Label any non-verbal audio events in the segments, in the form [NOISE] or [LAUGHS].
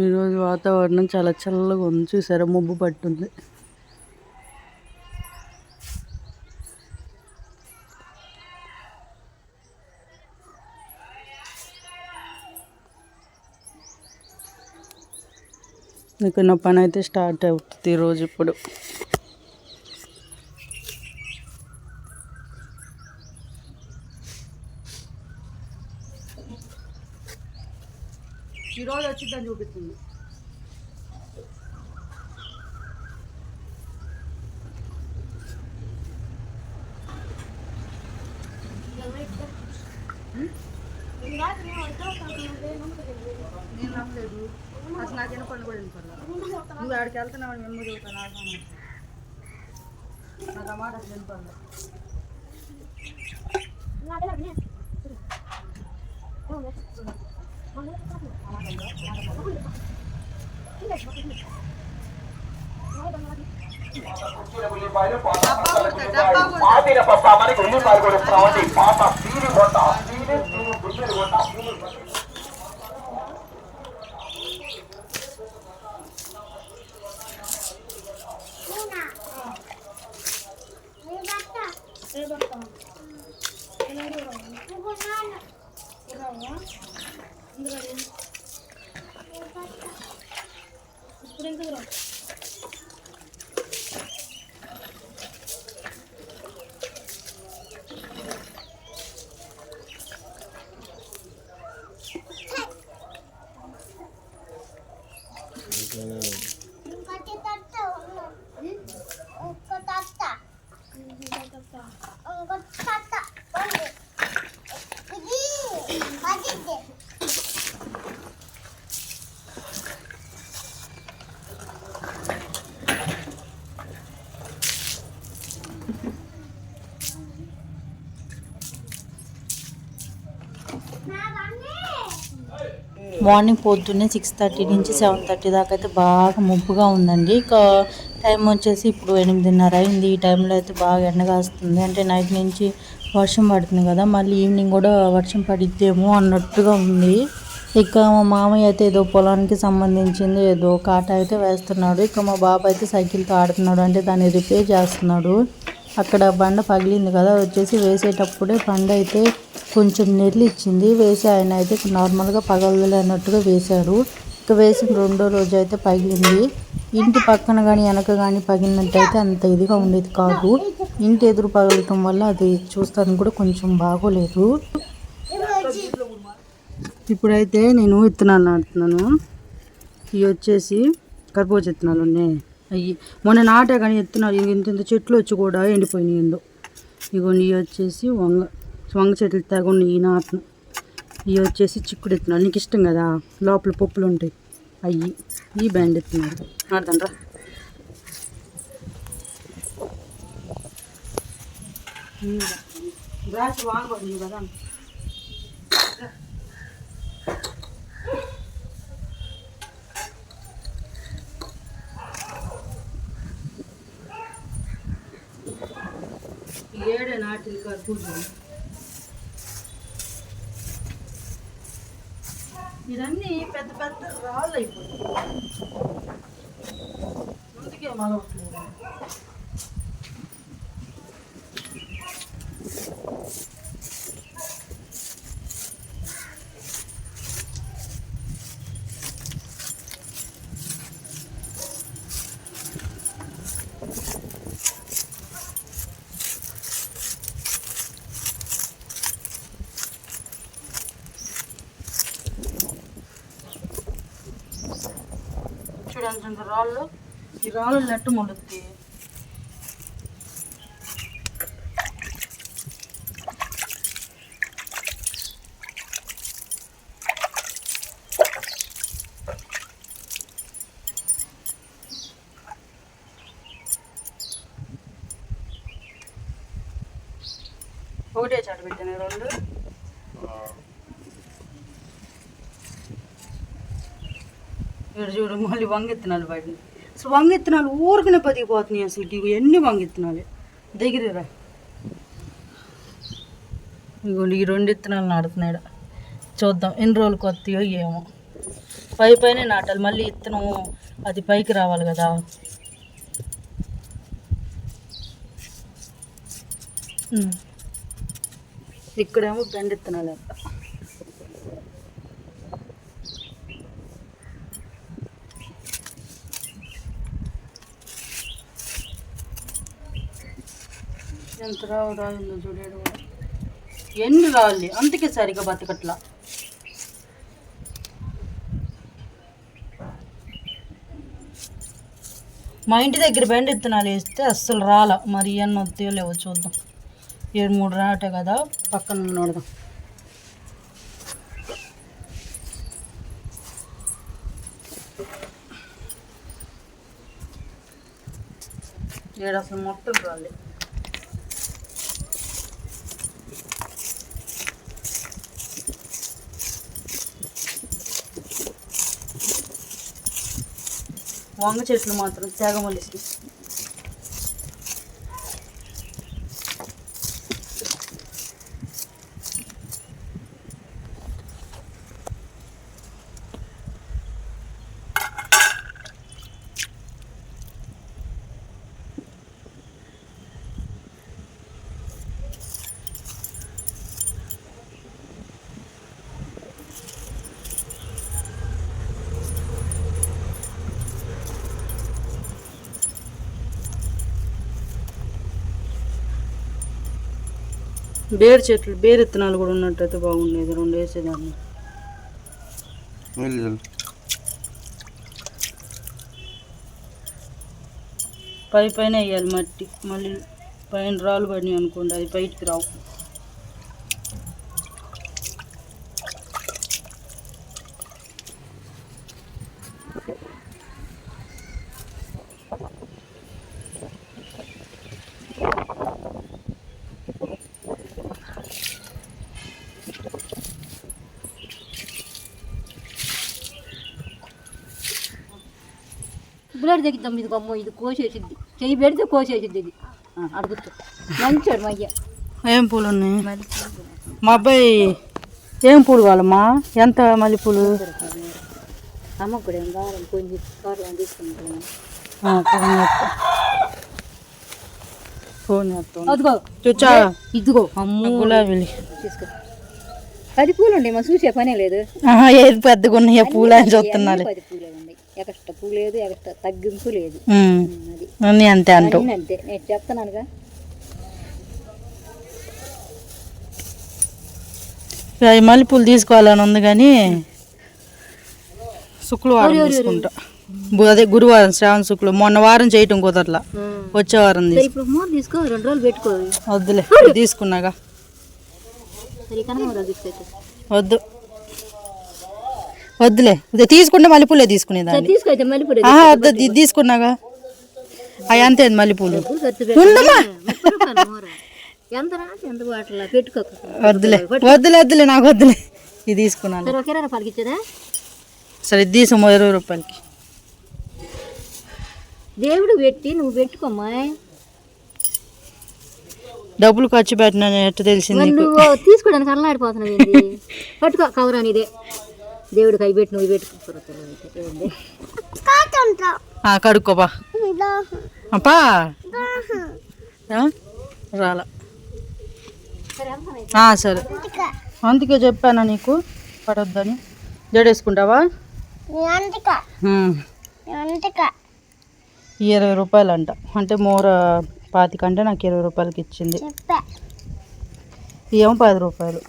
ఈరోజు వాతావరణం చాలా చల్లగా ఉంది. చూసారా? మబ్బు పట్టుంది ఇక నా పని అయితే స్టార్ట్ అవుతుంది ఈరోజు ఇప్పుడు. ఈరోజు వచ్చిందని చూపిస్తుంది నేను నమ్మలేదు అసలు నాకు వినపడి కూడా వినపడలేదు నువ్వు ఆడికి వెళ్తున్నావు అని మేము చదువుతాను నాకు ఆ మాట అసలు వినపడలేదు పాతిన పప్ప మనకి ఉల్లిపాయలు కూడా ఇస్తున్నామండి పాప సీరి కొట్ట సీరి సీరి గుడ్డలు కొట్ట సీరి வந்துக்கிறோம் మార్నింగ్ పొద్దున్నే సిక్స్ థర్టీ నుంచి సెవెన్ థర్టీ దాకా అయితే బాగా ముప్పుగా ఉందండి. టైం వచ్చేసి ఇప్పుడు ఎనిమిదిన్నర అయింది. ఈ టైంలో అయితే బాగా ఎండ కాస్తుంది. అంటే నైట్ నుంచి వర్షం పడుతుంది కదా మళ్ళీ ఈవినింగ్ కూడా వర్షం పడిద్దేమో అన్నట్టుగా ఉంది. ఇక మా మామయ్య అయితే ఏదో పొలానికి సంబంధించింది ఏదో కాట అయితే వేస్తున్నాడు. ఇక మా బాబు అయితే సైకిల్తో ఆడుతున్నాడు. అంటే దాన్ని రిపేర్ చేస్తున్నాడు. అక్కడ బండ పగిలింది కదా వచ్చేసి వేసేటప్పుడే బండ అయితే కొంచెం నీళ్ళు ఇచ్చింది. వేసి ఆయన అయితే నార్మల్గా పగలలే అన్నట్టుగా ఇక వేసిన రెండో రోజు అయితే పగిలింది. ఇంటి పక్కన కానీ వెనక కానీ పగిలినట్టయితే అంత ఇదిగా ఉండేది కాదు. ఇంటి ఎదురు పగలటం వల్ల అది చూస్తాను కూడా కొంచెం బాగోలేదు. ఇప్పుడైతే నేను విత్తనాలు నాటుతున్నాను. ఇవి వచ్చేసి కర్బూజ విత్తనాలు ఉన్నాయి. అవి మొన్న నాటే కానీ ఎత్తున్నారు. ఇంక ఇంత ఇంత చెట్లు వచ్చి కూడా ఎండిపోయినాయి ఏందో ఇగో ఇవి వచ్చేసి వంగ వంగ చెట్లు తగుండి ఈ నాటును. ఇవి వచ్చేసి చిక్కుడు ఎత్తున్నారు. నీకు ఇష్టం కదా? లోపల పప్పులు ఉంటాయి. అవి ఈ బ్యాండ్ ఎత్తున్నారు. నాటుదండ్రా ద్రాక్ష వాంగొద్దు కదా ఏడే నాటిల్ ఇవన్నీ పెద్ద పెద్ద రాళ్ళు అయిపోతాయి. రెండు రాళ్ళు. ఈ రాళ్ళు నెట్టు ముడుద్ది ఒకటే చాటు పెట్టాను రెండు ఇక్కడ చూడు మళ్ళీ వంగెత్తనాలు పడింది అసలు వంగెత్తనాలు ఊరికనే పదిగిపోతున్నాయి అసలు ఇవి ఎన్ని వంగెత్తనాలు? దగ్గరరా ఇగోండి ఈ రెండు ఇత్తనాలు నాడుతున్నాడు చూద్దాం ఎన్ని రోజులు కొత్తయో ఏమో. పై పైన నాటాలి మళ్ళీ ఇత్తనం అది పైకి రావాలి కదా. ఇక్కడేమో బెండ ఇత్తనాలు ఎంత రావు రాయిందో చూడాడు ఎన్ని రావాలి అందుకే సరిగా బతకట్లా. మా ఇంటి దగ్గర బెండ విత్తనాలు వేస్తే అస్సలు రాల. మరి ఎన్ని వస్తాయో లేవో చూద్దాం. ఏడు మూడు రాటే కదా పక్కన నోడదాం ఏడు అసలు మొట్టలు రాలేదు వంగ చెట్లు మాత్రం తెగ మొలిసి బేరు చెట్లు బేరు విత్తనాలు కూడా ఉన్నట్టయితే బాగుండేది. రెండు వేసేదాన్ని. పై పైన వేయాలి మట్టి. మళ్ళీ పైన రాళ్ళు పడినాయి అనుకోండి అది బయటికి రావు. బ్లడ్ తగ్గిద్దాం ఇది అమ్మో ఇది కోసేసిద్ది. చెయ్యి పెడితే కోసేసిద్ది ఇది. అడుగుతా మంచాడు మా అయ్య. ఏం పూలు ఉన్నాయి? మా అబ్బాయి ఏం పూలు కావాలమ్మా? ఎంత మల్లెపూలు? అమ్మ కూడా ఏం కావాలని కొంచెం కావాలని తీసుకుంటాను అదిగో. చూచా. ఇదిగో. అమ్మో. గులాబీలు. తీసుకో. పది పూలు ఉండే మా చూసే పనే లేదు. ఏది పెద్దగా ఉన్నాయో పూలు అని చూస్తున్నారు. ఉన్నాయి. ఎక్స్ట్రా పూ లేదు ఎక్స్ట్రా తగ్గింపు లేదు. అది. అన్నీ అంతే అంటావు. అంతే. నేను చెప్తున్నానుగా మల్లెపూలు తీసుకోవాలని ఉంది కానీ శుక్రవారం తీసుకుంటా. అదే గురువారం శ్రావణ శుక్లం మొన్న వారం చేయటం కుదరలా. వచ్చే వారం తీసుకో రెండు రోజులు పెట్టుకో. వద్దులే తీసుకున్నాగా. వద్దు. వద్దులే. ఇది తీసుకుంటే మల్లెపూలే తీసుకునేదాన్ని. వద్దు ఇది తీసుకున్నాగా? అవి అంతే మల్లెపూలు. [LAUGHS] పెట్టుకోక. వద్దులే వద్దులే వద్దులే నాకు వద్దులే. ఇది తీసుకున్నాను. సరే ఇది తీసుకో ఇరవై రూపాయలకి. దేవుడు పెట్టి నువ్వు పెట్టుకోమ్మా డబ్బులు ఖర్చు పెట్టినా ఎట్ట తెలిసింది నువ్వు తీసుకోవడానికి అల్లాడిపోతున్నావు [LAUGHS] పట్టుకో కవర్ ఇదే. దేవుడికి అవి పెట్టి నువ్వు పెట్టుకో. ఏంది కాకుంటాం ఆ, కడుక్కోపా. అప్పా? రాలా. సరే. అందుకే. చెప్పానా నీకు? పడొద్దని. జడేసుకుంటావా? ఇరవై రూపాయలు అంట అంటే మూర పాతికంటే నాకు ఇరవై రూపాయలకి ఇచ్చింది. చెప్పా. ఏమో పది రూపాయలు.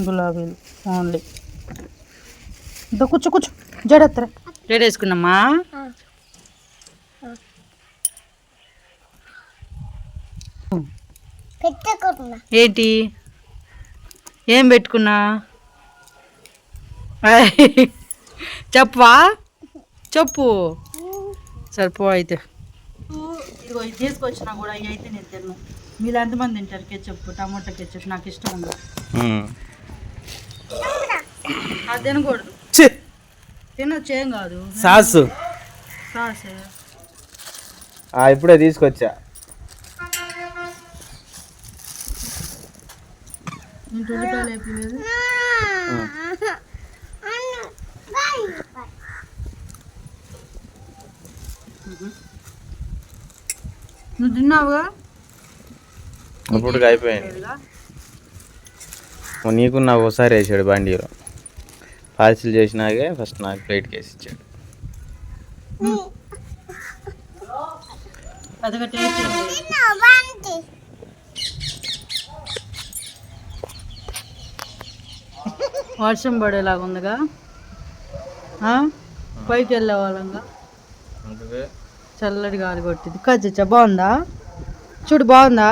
గులాబీలు. ఓన్లీ. ఇంత కూర్చో కూర్చో. జడెత్తరా జడేసుకున్నామా పెట్టుకున్నా. ఏంటి? ఏం పెట్టుకున్నా? చెప్పవా? చెప్పు. సరిపో అయితే. ఇదిగో ఇది తీసుకొచ్చినా కూడా ఇవి అయితే నేను తిన్ను. మీరు ఎంతమంది తింటారు కెచ్చప్ టమాటా కెచ్చప్ నాకు ఇష్టం ఉండదు. అది తినకూడదు. తినొచ్చు ఏం కాదు. సాసు. ఇప్పుడే తీసుకొచ్చా. నువ్వు తిన్నావుగా? అప్పుడు అయిపోయింది. నీకు నాకు ఒకసారి వేసాడు బండిలో. పార్సిల్ చేసినాకే ఫస్ట్ నాకు ప్లేట్కి వేసి ఇచ్చాడు. వర్షం పడేలాగా ఉందిగా? పైకి వెళ్ళే వాళ్ళంగా చల్లటి గాలి కొట్టింది. కజ్జిచ్చా బాగుందా? చూడు బాగుందా?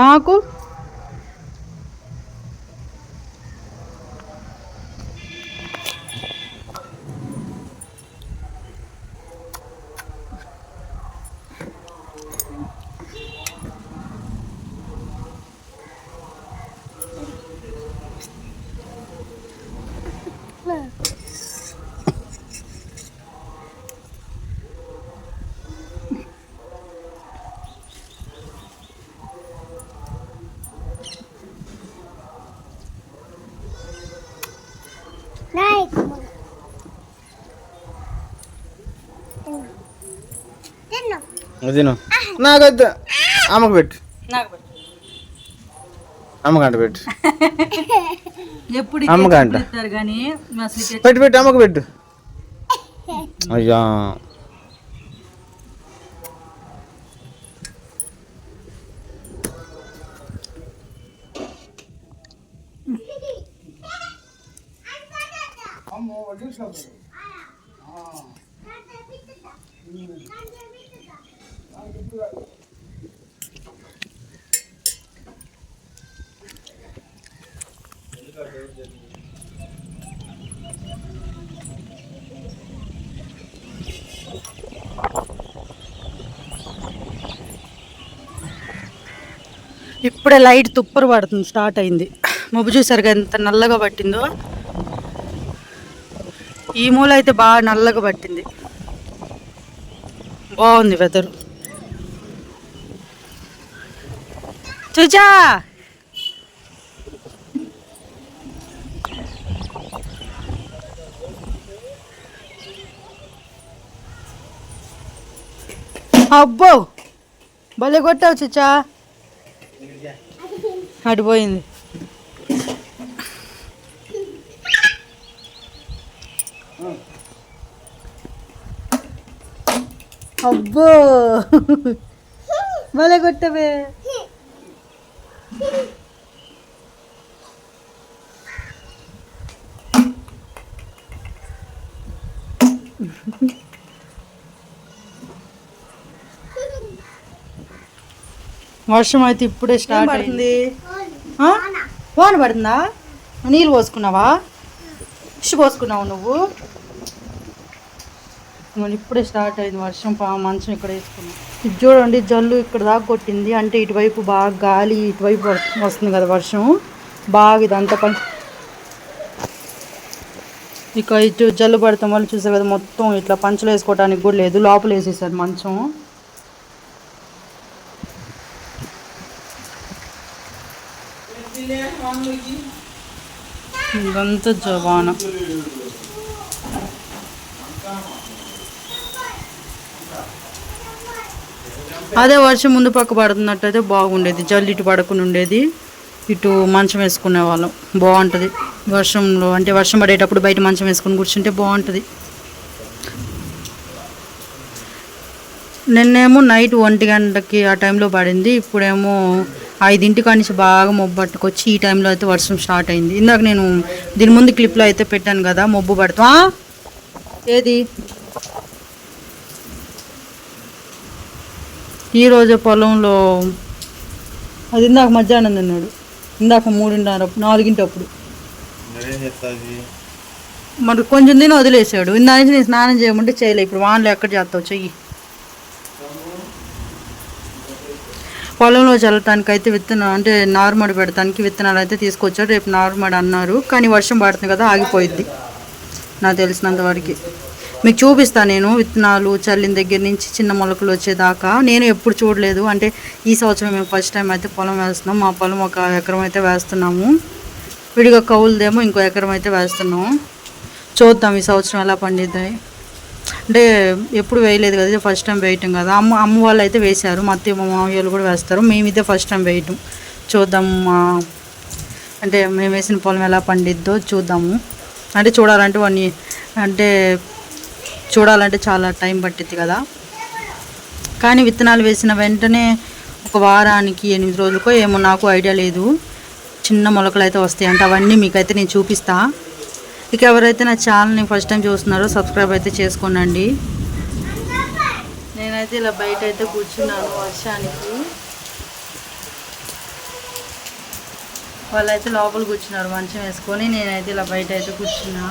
నాకు నైట్ తిన్నా నువ్వు తిను. నాకొద్దు అమ్మకు పెట్టు. అమ్మకంట పెట్టు. ఎప్పుడు అమ్మకంట పెట్టు పెట్టు అమ్మకు పెట్టు. అయ్యా. ఇప్పుడే లైట్ తుప్పరు పడుతుంది స్టార్ట్ అయింది. మబ్బు చూసారుగా ఎంత నల్లగా పట్టిందో? ఈ మూల అయితే బాగా నల్లగా పట్టింది. బాగుంది వెదర్ చూచా అబ్బో! భలే కొట్టావు చూచా అడిపోయింది అబ్బో! భలే కొట్టవే. వర్షం అయితే ఇప్పుడే స్టార్ట్ పడుతుంది? వాన పడుతుందా? నీళ్ళు పోసుకున్నావా? ఫిష్ పోసుకున్నావు నువ్వు? మనం ఇప్పుడే స్టార్ట్ అయింది వర్షం పా మంచం ఇక్కడ వేసుకున్నాం. ఇది చూడండి జల్లు ఇక్కడ దాకా కొట్టింది. అంటే ఇటువైపు బాగా గాలి ఇటువైపు వస్తుంది కదా వర్షం. బాగా ఇదంతా పని ఇక ఇటు జల్లు పడతాం వాళ్ళు చూసారు కదా మొత్తం ఇట్లా పంచలు వేసుకోవడానికి కూడా లేదు. లోపల వేసేసారు మంచం. ఇదంతా జవాన. అదే వర్షం ముందు పక్క పడుతున్నట్టయితే బాగుండేది. జల్లు ఇటు పడకుండా ఉండేది. ఇటు మంచం వేసుకునే వాళ్ళం. బాగుంటుంది. వర్షంలో అంటే వర్షం పడేటప్పుడు బయట మంచం వేసుకుని కూర్చుంటే బాగుంటుంది. నిన్నేమో నైట్ ఒంటి గంటకి ఆ టైంలో పడింది. ఇప్పుడేమో ఐదింటికి నుంచి బాగా మొబ్బు పట్టుకొచ్చి ఈ టైంలో అయితే వర్షం స్టార్ట్ అయింది. ఇందాక నేను దీని ముందు క్లిప్లో అయితే పెట్టాను కదా మొబ్బు పడుతా ఏది? ఈరోజు పొలంలో అది ఇందాక మధ్యాహ్నం తిన్నాడు. ఇందాక మూడున్నర నాలుగింటప్పుడు. మరి కొంచెం తిని వదిలేసాడు. ఇందా నుంచి నేను స్నానం చేయమంటే చేయలే. ఇప్పుడు వానలో ఎక్కడ చేస్తావు? చెయ్యి. పొలంలో చల్లటానికి అయితే విత్తనం అంటే నారుమడి పెడతానికి విత్తనాలు అయితే తీసుకొచ్చారు. రేపు నారుమడి అన్నారు. కానీ వర్షం పడుతుంది కదా ఆగిపోయిద్ది. నాకు తెలిసినంత వరకు. మీకు చూపిస్తాను నేను విత్తనాలు చల్లిన దగ్గర నుంచి చిన్న మొలకలు వచ్చేదాకా. నేను ఎప్పుడు చూడలేదు. అంటే ఈ సంవత్సరం మేము ఫస్ట్ టైం అయితే పొలం వేస్తున్నాం. మా పొలం ఒక ఎకరం అయితే వేస్తున్నాము. విడిగా కౌలుదేమో ఇంకో ఎకరం అయితే వేస్తున్నాం. చూద్దాం ఈ సంవత్సరం ఎలా పండిద్దాయి. అంటే ఎప్పుడు వేయలేదు కదా ఫస్ట్ టైం వేయటం కదా. అమ్మ అమ్మ వాళ్ళు అయితే వేశారు. మా అత్తయ్య మా మామయ్య వాళ్ళు కూడా వేస్తారు. మేము ఇదే ఫస్ట్ టైం వేయటం. చూద్దాం అంటే మేము వేసిన పొలం ఎలా పండిద్దో చూద్దాము. అంటే చూడాలంటే వన్ అంటే చూడాలంటే చాలా టైం పట్టిద్ది కదా. కానీ విత్తనాలు వేసిన వెంటనే ఒక వారానికి ఎనిమిది రోజులకో ఏమో నాకు ఐడియా లేదు. చిన్న మొలకలు అయితే వస్తాయి అంటే అవన్నీ మీకైతే నేను చూపిస్తా. ఇక ఎవరైతే నా ఛానల్ని ఫస్ట్ టైం చూస్తున్నారో సబ్స్క్రైబ్ అయితే చేసుకోనండి. నేనైతే ఇలా బయట అయితే కూర్చున్నాను వర్షానికి. వాళ్ళైతే లోపల కూర్చున్నారు మంచం వేసుకొని నేనైతే ఇలా బయట అయితే కూర్చున్నా.